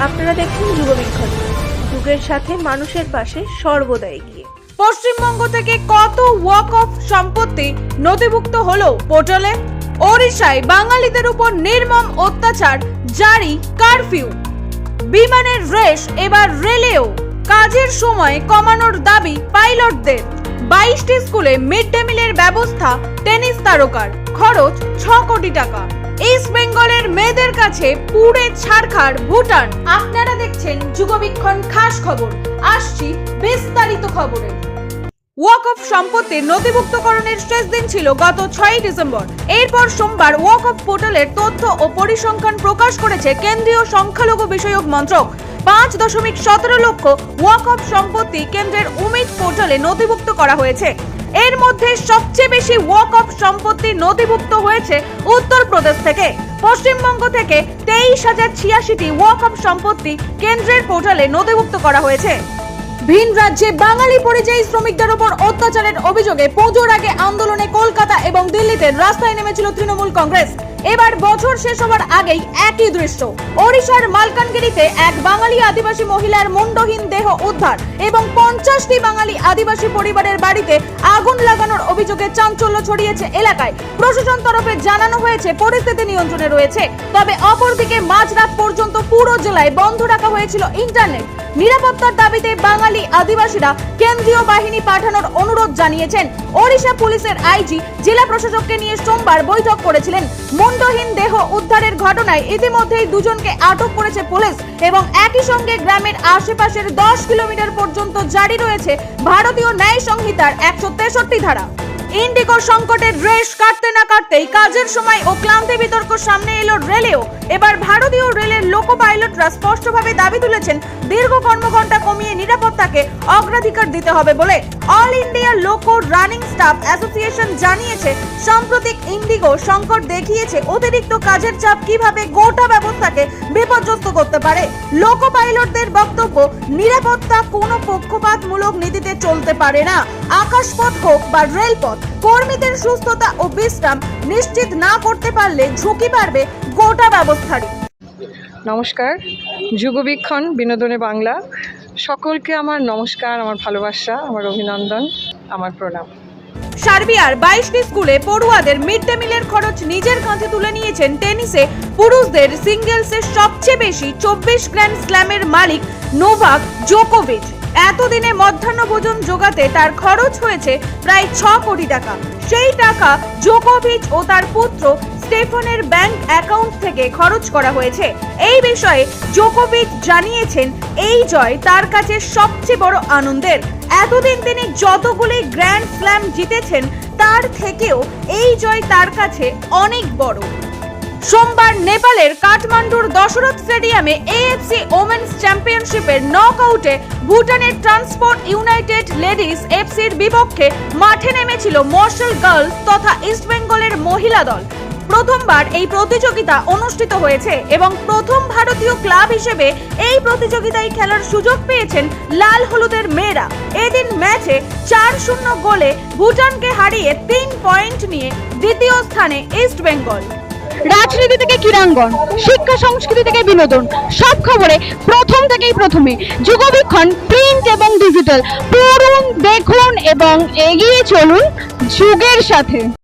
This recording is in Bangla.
আপনারা দেখছেন যুগবিক্ষণ যুগের সাথে মানুষের পাশে সর্বদা এগিয়ে। পশ্চিমবঙ্গ থেকে কত ওয়াক অফ সম্পত্তি নথিভুক্ত হলো পোর্টালে? ওড়িশায় বাঙালিদের উপর নির্মম অত্যাচার, জারি কারফিউ। বিমানের রেশ এবার রেলেও। কাজের সময় কমানোর দাবি পাইলটদের। বাইশটি স্কুলে মিড ডে মিলের ব্যবস্থা টেনিস তারকার। খরচ ছ কোটি টাকা। ইস্ট বেঙ্গলের মেয়েদের কাছে পুড়ে ছাড়খাড় ভুটান। আপনারা দেখছেন যুগবীক্ষণ খাস খবর। আসছি বিস্তারিত খবরে। ওয়াক অফ সম্পত্তির নথিভুক্তকরণের শেষ দিন ছিল গত ছয়ই ডিসেম্বর। এরপর সোমবার ওয়াক অফ পোর্টালের তথ্য ও পরিসংখ্যান প্রকাশ করেছে কেন্দ্রীয় সংখ্যালঘু বিষয়ক মন্ত্রক। পাঁচ দশমিক সতেরো লক্ষ ওয়াক অফ সম্পত্তি কেন্দ্রের উমিদ পোর্টালে নথিভুক্ত করা হয়েছে। এর মধ্যে সবচেয়ে বেশি ওয়াক অফ সম্পত্তি নথিভুক্ত হয়েছে উত্তরপ্রদেশ থেকে। পশ্চিমবঙ্গ থেকে তেইশ হাজার ছিয়াশিটি ওয়াক অফ সম্পত্তি কেন্দ্রের পোর্টালে নথিভুক্ত করা হয়েছে। ভিন রাজ্যে বাঙালি পরিযায়ী শ্রমিকদের উপর অত্যাচারের অভিযোগে পুজোর আগে আন্দোলনে কলকাতা এবং দিল্লিতে রাস্তায় নেমেছিল তৃণমূল কংগ্রেস। এবার বছর শেষ হওয়ার আগেই একই দৃশ্য। ওড়িশার মালকানগিরিতে এক বাঙালি আদিবাসী মহিলার মুন্ডহীন দেহ উদ্ধার এবং পঞ্চাশটি বাঙালি আদিবাসী পরিবারের বাড়িতে আগুন লাগানোর অভিযোগে চাঞ্চল্য ছড়িয়েছে এলাকায়। প্রশাসন তরফে জানানো হয়েছে, পরিস্থিতি নিয়ন্ত্রণে রয়েছে। তবে অপরদিকে মাঝরাত পর্যন্ত পুরো জেলায় বন্ধ রাখা হয়েছিল ইন্টারনেট। নিরাপত্তার দাবিতে বাঙালি আদিবাসীরা কেন্দ্রীয় বাহিনী পাঠানোর অনুরোধ জানিয়েছেন। ওড়িশা পুলিশের আইজি, জেলা প্রশাসককে নিয়ে সোমবার বৈঠক করেছিলেন। মুন্ডহীন দেহ উদ্ধারের ঘটনায় ইতিমধ্যেই দুজনকে আটক করেছে পুলিশ এবং একই সঙ্গে গ্রামের আশেপাশের দশ কিলোমিটার পর্যন্ত জারি রয়েছে ভারতীয় ন্যায় সংহিতার একশো তেষট্টি ধারা। ইন্ডিগো সংকটের রেশ কাটতে না কাটতেই কাজের সময় ও ক্লান্তি বিতর্ক সামনে এলো রেলেও। এবার ভারতীয় রেলের লোকো পাইলটরা স্পষ্টভাবে দাবি তুলেছেন, দীর্ঘ কর্মঘণ্টা কমিয়ে নিরাপত্তাকে অগ্রাধিকার দিতে হবে বলে। All India loco running staff association জানিয়েছে, সাম্প্রতিক ইন্ডিগো সংকট দেখিয়েছে অতিরিক্ত কাজের চাপ কীভাবে গোটা ব্যবস্থাকে বিপর্যস্ত করতে পারে। লোকো পাইলটদের বক্তব্য, নিরাপত্তা কোনো পক্ষপাতমূলক নীতিতে চলতে পারে না। আকাশপথ হোক বা রেলপথ কর্মীদের সুস্থতা ও বিশ্রাম নিশ্চিত না করতে পারলে ঝুঁকি বাড়বে গোটা ব্যবস্থারই নমস্কার যুগবীক্ষণ বিনোদনে বাংলা। সকলকে আমার নমস্কার আমার ভালোবাসা আমার অভিনন্দন আমার প্রণাম। সার্বিয়ার বাইশটি স্কুলে পড়ুয়াদের মিড ডে মিলের খরচ নিজের কাঁধে তুলে নিয়েছেন টেনিসে। পুরুষদের সিঙ্গেলসে সবচেয়ে বেশি চব্বিশ গ্র্যান্ড স্ল্যামের মালিক নোভাক জোকোভিচ। এতদিনে মধ্যাহ্ন ভোজন জোগাতে তার খরচ হয়েছে প্রায় ছ কোটি টাকা। সেই টাকা জোকোভিচ ও তার পুত্র স্টেফনের ব্যাংক অ্যাকাউন্ট থেকে খরচ করা হয়েছে। এই বিষয়ে জোকোভিচ জানিয়েছেন, এই জয় তার কাছে সবচেয়ে বড় আনন্দের। এতদিন তিনি যতগুলি গ্র্যান্ড স্ল্যাম জিতেছেন, তার থেকেও এই জয় তার কাছে অনেক বড়। সোমবার নেপালের কাঠমান্ডুর দশরথ স্টেডিয়ামে এএফসি ওমেন্স চ্যাম্পিয়নশিপের নক আউটে ভুটানের ট্রান্সপোর্ট ইউনাইটেড লেডিস এফসির বিপক্ষে মাঠে নেমেছিল মর্শাল গার্লস তথা ইস্টবেঙ্গলের মহিলা দল। প্রথমবার এই প্রতিযোগিতা অনুষ্ঠিত হয়েছে এবং প্রথম ভারতীয় ক্লাব হিসেবে এই প্রতিযোগিতায় খেলার সুযোগ পেয়েছেন লাল হলুদের মেয়েরা। এদিন ম্যাচে চার শূন্য গোলে ভুটানকে হারিয়ে তিন পয়েন্ট নিয়ে দ্বিতীয় স্থানে ইস্ট বেঙ্গল রাজনীতি থেকে ক্রীড়াঙ্গন, শিক্ষা সংস্কৃতি থেকে বিনোদন, সব খবরে প্রথম থেকেই প্রথমে। যুগবীক্ষণ, প্রিন্ট এবং ডিজিটাল। পড়ুন, দেখুন এবং এগিয়ে চলুন যুগের সাথে।